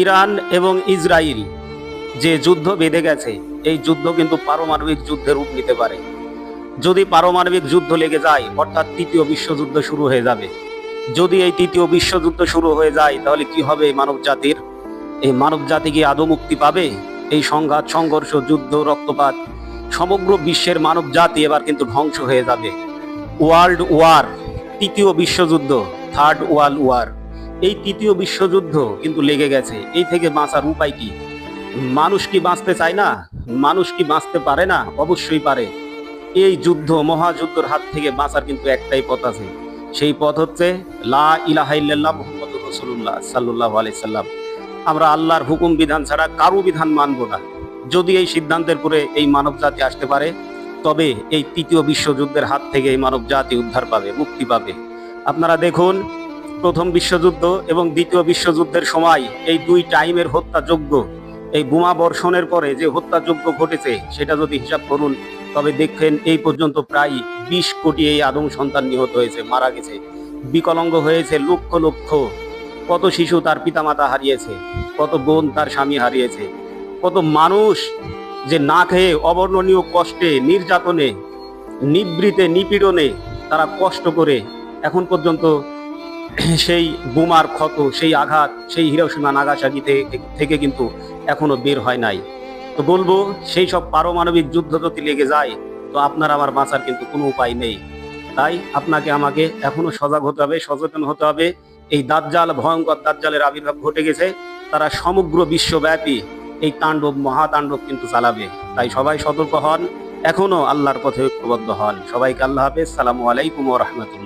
Iran এবং Israel যে যুদ্ধ বেঁধে গেছে, এই যুদ্ধ কিন্তু পারমাণবিক যুদ্ধের রূপ নিতে পারে। যদি পারমাণবিক যুদ্ধ লেগে যায়, অর্থাৎ তৃতীয় বিশ্বযুদ্ধ শুরু হয়ে যাবে। যদি এই তৃতীয় বিশ্বযুদ্ধ শুরু হয়ে যায়, তাহলে কি হবে মানব জাতির এই মানব জাতি কি আদৌ মুক্তি পাবে? এই সংঘাত, সংঘর্ষ, যুদ্ধ, রক্তপাত, সমগ্র বিশ্বের মানব জাতি এবার কিন্তু ধ্বংস হয়ে যাবে। ওয়ার্ল্ড ওয়ার, তৃতীয় বিশ্বযুদ্ধ, থার্ড ওয়ার্ল্ড ওয়ার। এই তৃতীয় বিশ্বযুদ্ধ কিন্তু লেগে গেছে। এই থেকে বাঁচার উপায় কি? মানুষ কি বাঁচতে চায় না? মানুষ কি বাঁচতে পারে না? অবশ্যই পারে। এই যুদ্ধ মহাযুদ্ধর হাত থেকে বাঁচার কিন্তু একটাই পথ আছে। সেই পথ হচ্ছে লা ইলাহা ইল্লাল্লাহ মুহাম্মাদুর রাসূলুল্লাহ সাল্লাল্লাহু আলাইহি সাল্লাম। আমরা আল্লাহর হুকুম বিধান ছাড়া কারও বিধান মানব না। যদি এই সিদ্ধান্তের পরে এই মানব জাতি আসতে পারে, তবে এই তৃতীয় বিশ্বযুদ্ধের হাত থেকে এই মানব জাতি উদ্ধার পাবে, মুক্তি পাবে। আপনারা দেখুন প্রথম বিশ্বযুদ্ধ এবং দ্বিতীয় বিশ্বযুদ্ধের সময় এই দুই টাইমের হত্যাযোগ্য এই বোমা বর্ষণের পরে যে হত্যাযোগ্য ঘটেছে, সেটা যদি হিসাব করুন, তবে দেখবেন এই পর্যন্ত প্রায় বিশ কোটি এই আদম সন্তান নিহত হয়েছে, মারা গেছে। বিকলাঙ্গ হয়েছে লক্ষ লক্ষ। কত শিশু তার পিতামাতা হারিয়েছে, কত বোন তার স্বামী হারিয়েছে, কত মানুষ যে না খেয়ে অবর্ণনীয় কষ্টে, নির্যাতনে, নিবৃতে নিপীড়নে তারা কষ্ট করে এখন পর্যন্ত সেই বোমার ক্ষত, সেই আঘাত, সেই হিরোসীমা নাগাসাকি থেকে থেকে কিন্তু এখনও বের হয় নাই। তো বলব, সেই সব পারমাণবিক যুদ্ধ যদি লেগে যায়, তো আপনার আমার বাঁচার কিন্তু কোনো উপায় নেই। তাই আপনাকে আমাকে এখনও সজাগ হতে হবে, সচেতন হতে হবে। এই দাজ্জাল, ভয়ঙ্কর দাজ্জালের আবির্ভাব ঘটে গেছে। তারা সমগ্র বিশ্বব্যাপী এই তাণ্ডব, মহাতাণ্ডব কিন্তু চালাবে। তাই সবাই সতর্ক হন। এখনও আল্লাহর পথে ঐক্যবদ্ধ হন। সবাইকে আল্লাহ হাফেজ। সালামু আলাইকুম রহমতুল্লাহ।